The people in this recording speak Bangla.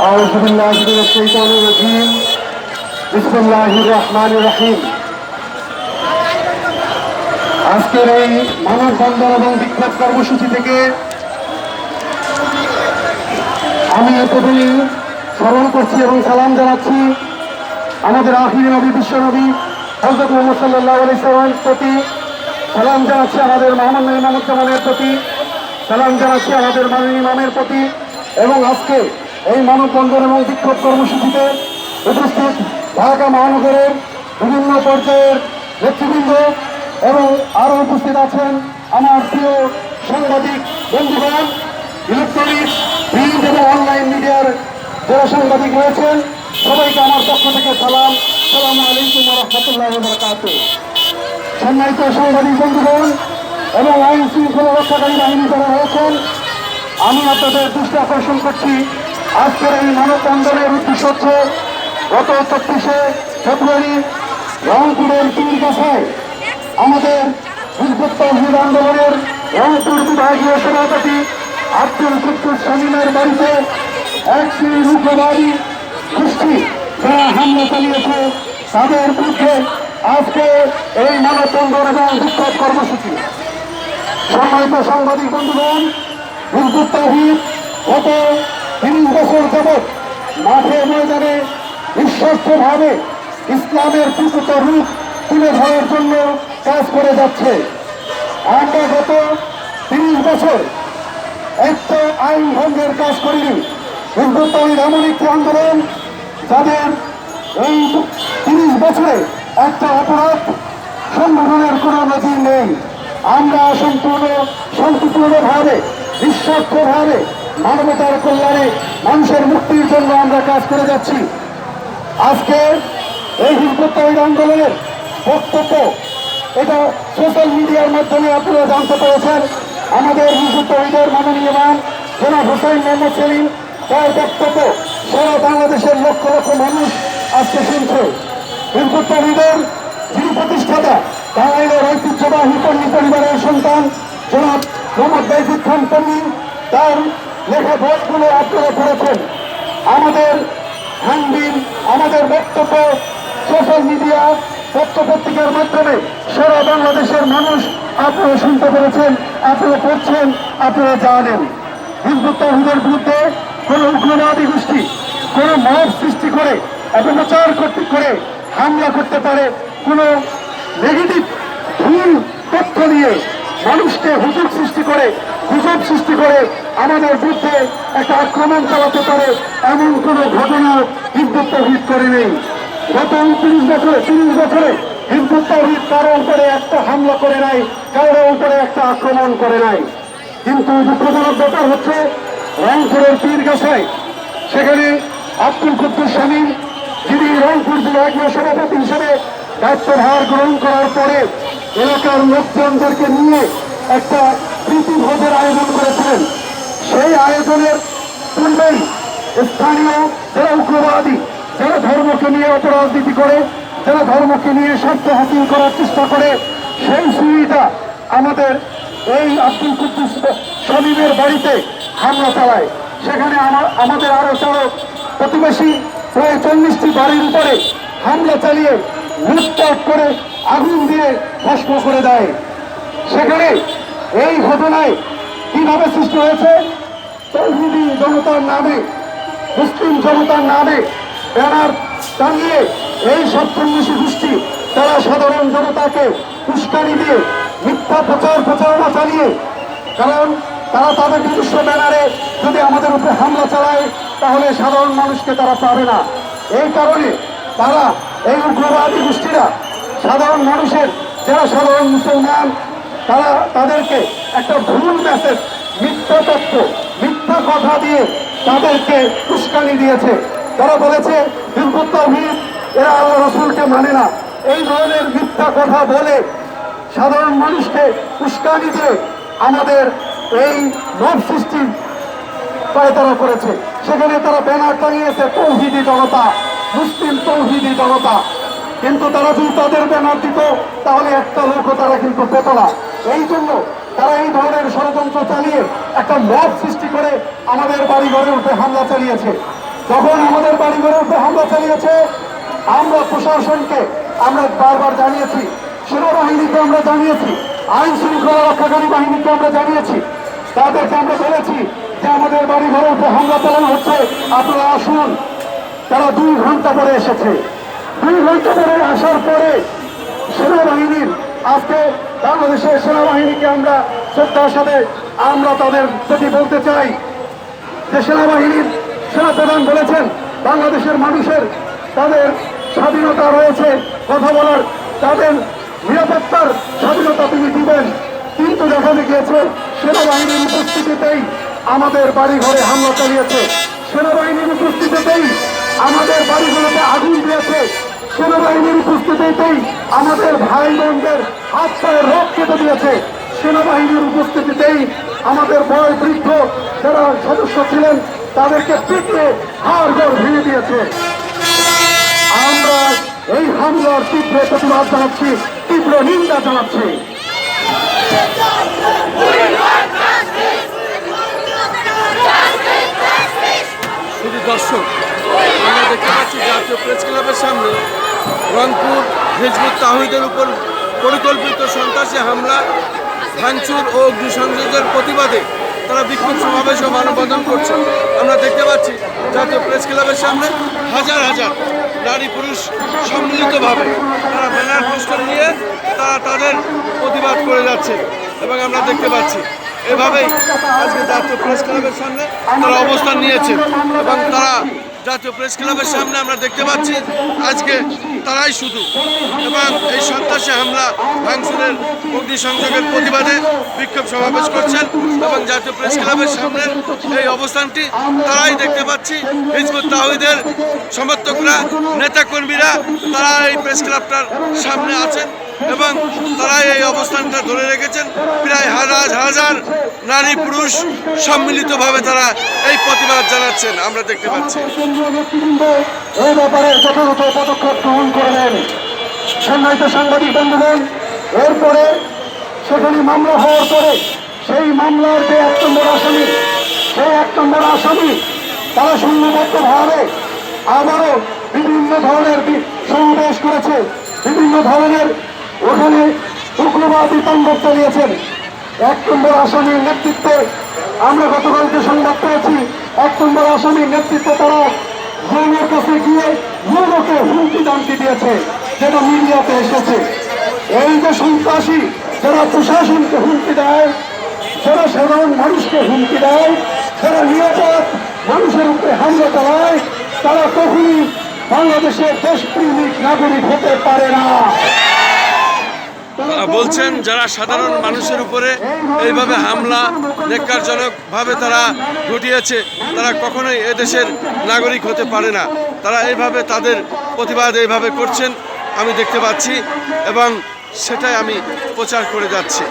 أعوذ بالله من الشيطان الرجيم بسم الله الرحمن الرحيم আজকের এই মানববন্ধন এবং বিক্ষোভ কর্মসূচি থেকে আমি প্রথমে স্মরণ করছি এবং সালাম জানাচ্ছি আমাদের আখির নবী বিশ্ব নবী হজরত মোহাম্মদ সাল্লাহ আলি সাল্লামের প্রতি সালাম জানাচ্ছি আমাদের মোহাম্মদ ইমামুজ্জামানের প্রতি সালাম জানাচ্ছি আমাদের মাননীয় ইমামের প্রতি এবং আজকে এই মানববন্ধন এবং বিক্ষোভ কর্মসূচিতে উপস্থিত ঢাকা মহানগরের বিভিন্ন পর্যায়ের নেতৃবৃন্দ এবং আরও উপস্থিত আছেন আমার প্রিয় সাংবাদিক বন্ধুগণ, ইলেকট্রনিক, প্রিন্ট এবং অনলাইন মিডিয়ার যারা সাংবাদিক রয়েছেন, সবাইকে আমার পক্ষ থেকে সালাম। সালাম আলাইকুম রহমতুল্লাহ বরকাত সম্মানিত সাংবাদিক বন্ধুগণ এবং আইন শৃঙ্খলা রক্ষাকারী বাহিনী যারা রয়েছেন, আমি আপনাদের দৃষ্টি আকর্ষণ করছি আজকের এই মানববন্ধনের উদ্দেশ্য হচ্ছে গত চব্বিশে ফেব্রুয়ারি রংপুরের পীরগাছায় আমাদের হিজবুত তহবিল আন্দোলনের রংপুর বিভাগীয় সভাপতি আব্দুল কুদ্দুস শামীমের বাড়িতে এক শ্রেণির উগ্রবাদী গোষ্ঠী যারা হামলা চালিয়েছে, তাদের বিরুদ্ধে আজকে এই মানববন্ধন এবং বিক্ষোভ কর্মসূচি। সম্মানিত সাংবাদিক বন্ধুগণ হিজবুত তহিদ গত তিরিশ বছর যাবৎ মাঠে ময়দানে নিঃস্বার্থভাবে ইসলামের প্রকৃত রূপ তুলে ধরার জন্য কাজ করে যাচ্ছে। আমরা গত তিরিশ বছর একটা আইন ভঙ্গের কাজ করিনি। তহিদ এমন একটি আন্দোলন যাদের এই তিরিশ বছরে একটা অপরাধ সংগঠনের কোনো নজির নেই। আমরা সম্পূর্ণ শান্তিপূর্ণভাবে নিঃস্বার্থভাবে মানবতার কল্যাণে মানুষের মুক্তির জন্য আমরা কাজ করে যাচ্ছি। আজকে এই হিজবুত তহিদ আন্দোলনের বক্তব্য, এটা সোশ্যাল মিডিয়ার মাধ্যমে আপনারা জানতে পেরেছেন। আমাদের হিজবুত তহিদের মাননীয় মান জনাব হোসেন মোহাম্মদ সেলিম, তার বক্তব্য, সারা বাংলাদেশের লক্ষ লক্ষ মানুষ আজকে শুনছে। হিজবুত তহিদের যিনি প্রতিষ্ঠাতা বাঙালির ঐতিহ্যবাহী পল্লী পরিবারের সন্তান জনাব মোহাম্মদ বাইজুদ খান পল্লী তার লেখা বইগুলো আপনারা পড়েছেন। আমাদের হ্যান্ডবিল আমাদের বক্তব্য সোশ্যাল মিডিয়া পত্রপত্রিকার মাধ্যমে সারা বাংলাদেশের মানুষ আপনারা শুনতে পেরেছেন, আপনারা পড়ছেন, আপনারা জানেন। হিজবুত তহিদের বিরুদ্ধে কোনো উগ্রবাদী গোষ্ঠী, কোনো মত সৃষ্টি করে, অপপ্রচার করতে করে হামলা করতে পারে, কোনো নেগেটিভ ভুল তথ্য দিয়ে মানুষকে হুজুর সৃষ্টি করে গুজব সৃষ্টি করে আমাদের বিরুদ্ধে একটা আক্রমণ চালাতে পারে, এমন কোনো ঘটনা হিন্দুত্ব তহিদ করে নেই গত উনত্রিশ বছরে, তিরিশ বছরে হিন্দুত্ব তহিদ কারও উপরে একটা হামলা করে নাই কারও উপরে একটা আক্রমণ করে নাই। কিন্তু দুঃখজনক ব্যাপার হচ্ছে, রংপুরের পীর গাছায় সেখানে আব্দুল কুদ্দুস শামীম যিনি রংপুর বিভাগীয় সভাপতি হিসেবে দায়িত্বভার গ্রহণ করার পরে এলাকার লোকজনদেরকে নিয়ে একটা প্রীতি ভোজের আয়োজন করেছিলেন। সেই আয়োজনের পূর্বেই স্থানীয় যারা উগ্রবাদী, যারা ধর্মকে নিয়ে অপরাজনীতি করে, যারা ধর্মকে নিয়ে স্বার্থ হাসিল করার চেষ্টা করে, সেই সুবিধা আমাদের এই আব্দুল কুদ্দুস শমীমের বাড়িতে হামলা চালায়। সেখানে আমার, আমাদের আরও চারো প্রতিবেশী প্রায় চল্লিশটি বাড়ির উপরে হামলা চালিয়ে লুটপাট করে আগুন দিয়ে ভস্ম করে দেয়। সেখানে এই ঘটনায় কীভাবে সৃষ্টি হয়েছে? তৌহিদি জনতার নামে, মুসলিম জনতার নামে ব্যানার টাঙিয়ে এই সপ্তমী গোষ্ঠী, তারা সাধারণ জনতাকে উস্কানি দিয়ে মিথ্যা প্রচার প্রচারণা চালিয়ে, কারণ তারা তাদের নিজস্ব ব্যানারে যদি আমাদের উপরে হামলা চালায়, তাহলে সাধারণ মানুষকে তারা পাবে না। এই কারণে তারা এই উগ্রবাদী গোষ্ঠীরা সাধারণ মানুষের, যারা সাধারণ মুসলমান তারা তাদেরকে একটা ভুল মেসেজ মিথ্যা তথ্য, মিথ্যা কথা দিয়ে তাদেরকে উস্কানি দিয়েছে। তারা বলেছে তৌহিদ এরা আল্লাহ রসুলকে মানে না। এই ধরনের মিথ্যা কথা বলে সাধারণ মানুষকে উস্কানি দিয়ে আমাদের এই নব সৃষ্টি পায়তারা করেছে। সেখানে তারা ব্যানার টাঙিয়েছে তৌহিদি জনতা মুসলিম তৌহিদি জনতা। কিন্তু তারা যদি তাদের ব্যানার দিত, তাহলে একটা লোকও তারা কিন্তু পেত না। এই জন্য তারা এই ধরনের ষড়যন্ত্র চালিয়ে একটা মব সৃষ্টি করে আমাদের বাড়ি ঘরের উপরে হামলা চালিয়েছে। যখন আমাদের বাড়িঘরের উপরে হামলা চালিয়েছে, আমরা প্রশাসনকে আমরা বারবার জানিয়েছি, সেনাবাহিনীকে আমরা জানিয়েছি আইন শৃঙ্খলা রক্ষাকারী বাহিনীকে আমরা জানিয়েছি। তাদেরকে আমরা বলেছি যে আমাদের বাড়ি ঘরের উপরে হামলা চালানো হচ্ছে, আপনারা আসুন। তারা দুই ঘণ্টা পরে এসেছে। দুই ঘণ্টা পরে আসার পরে সেনাবাহিনীর আজকে বাংলাদেশের সেনাবাহিনীকে আমরা শ্রদ্ধার সাথে আমরা তাদের প্রতি বলতে চাই। যে সেনাবাহিনীর সেনাপ্রধান বলেছেন, বাংলাদেশের মানুষের তাদের স্বাধীনতা রয়েছে, কথা বলার, তাদের নিরাপত্তার স্বাধীনতা তিনি দিবেন। কিন্তু দেখা গিয়েছে, সেনাবাহিনীর উপস্থিতিতেই আমাদের বাড়ি ঘরে হামলা চালিয়েছে। সেনাবাহিনীর উপস্থিতিতেই আমাদের বাড়িগুলোতে আগুন দিয়েছে। উপস্থিতিতেই আমাদের ভাই বোনদের পায়ে রোগ কেটে দিয়েছে। সেনাবাহিনীর উপস্থিতিতেই আমাদের বয় বৃদ্ধ যারা সদস্য ছিলেন, তাদেরকে পিটিয়ে হাড় ঘর ভেঙে দিয়েছে। আমরা এই হামলার তীব্র প্রতিবাদ জানাচ্ছি, তীব্র নিন্দা জানাচ্ছি শুধু দর্শক, আমরা দেখতে পাচ্ছি জাতীয় প্রেস ক্লাবের সামনে রংপুর, হিজবুত তাহিদের উপর পরিকল্পিত সন্ত্রাসী হামলা, ভাঙচুর ও অগ্নিসংযোগের প্রতিবাদে তারা বিক্ষোভ সমাবেশ ও মানববন্ধন করছে। আমরা দেখতে পাচ্ছি জাতীয় প্রেস ক্লাবের সামনে হাজার হাজার নারী পুরুষ সম্মিলিতভাবে তারা ব্যানার পোস্টার নিয়ে তারা তাদের প্রতিবাদ করে যাচ্ছে এবং আমরা দেখতে পাচ্ছি এভাবেই আজকে জাতীয় প্রেস ক্লাবের সামনে তারা অবস্থান নিয়েছে এবং তারা জাতীয় প্রেস ক্লাবের সামনে আমরা দেখতে পাচ্ছি আজকে তারাই শুধু এবং এই সন্ত্রাসী হামলা ভাঙচুরের অগ্নিসংযোগের প্রতিবাদে বিক্ষোভ সমাবেশ করছেন এবং জাতীয় প্রেস ক্লাবের সামনে এই অবস্থানটি তারাই দেখতে পাচ্ছি। হিজবুত তাহিদের সমর্থকরা, নেতাকর্মীরা তারা এই প্রেস ক্লাবটার সামনে আছেন। এবং তারা এই অবস্থানটা ধরে রেখেছেন। প্রায় হাজার হাজার নারী পুরুষ সম্মিলিতভাবে তারা এই প্রতিবাদ জানাচ্ছেন, আমরা দেখতে পাচ্ছি। এই ব্যাপারে যথাযথ পদক্ষেপ গ্রহণ করবেন সম্মানিত সাংবাদিক বন্ধুগণ, এরপরে সেখানে মামলা হওয়ার পরে সেই মামলার যে এক নম্বর আসামি, সেই এক নম্বর আসামি তারা শূন্যবদ্ধভাবে আবারও বিভিন্ন ধরনের সমাবেশ করেছে। বিভিন্ন ধরনের ওখানে উগ্রবাদী তাণ্ডব চালিয়েছেন। এক নম্বর আসামির নেতৃত্বে আমরা গতকালকে সংবাদ পেয়েছি, এক নম্বর আসামির নেতৃত্বে তারা জনের কাছে গিয়ে জনকে হুমকি দামকি দিয়েছে, যেটা মিডিয়াতে এসেছে। এই যে সন্ত্রাসী যারা প্রশাসনকে হুমকি দেয়, যারা সাধারণ মানুষকে হুমকি দেয়, যারা নিরাপদ মানুষের উপরে হামলা চালায়, তারা কখনই বাংলাদেশের দেশপ্রেমিক নাগরিক হতে পারে না। বলছেন যারা সাধারণ মানুষের উপরে এইভাবে হামলা নেককারজনকভাবে তারা ঘটিয়েছে, তারা কখনোই এদেশের নাগরিক হতে পারে না। তারা এইভাবে তাদের প্রতিবাদ এইভাবে করছেন, আমি দেখতে পাচ্ছি এবং সেটাই আমি প্রচার করে যাচ্ছি।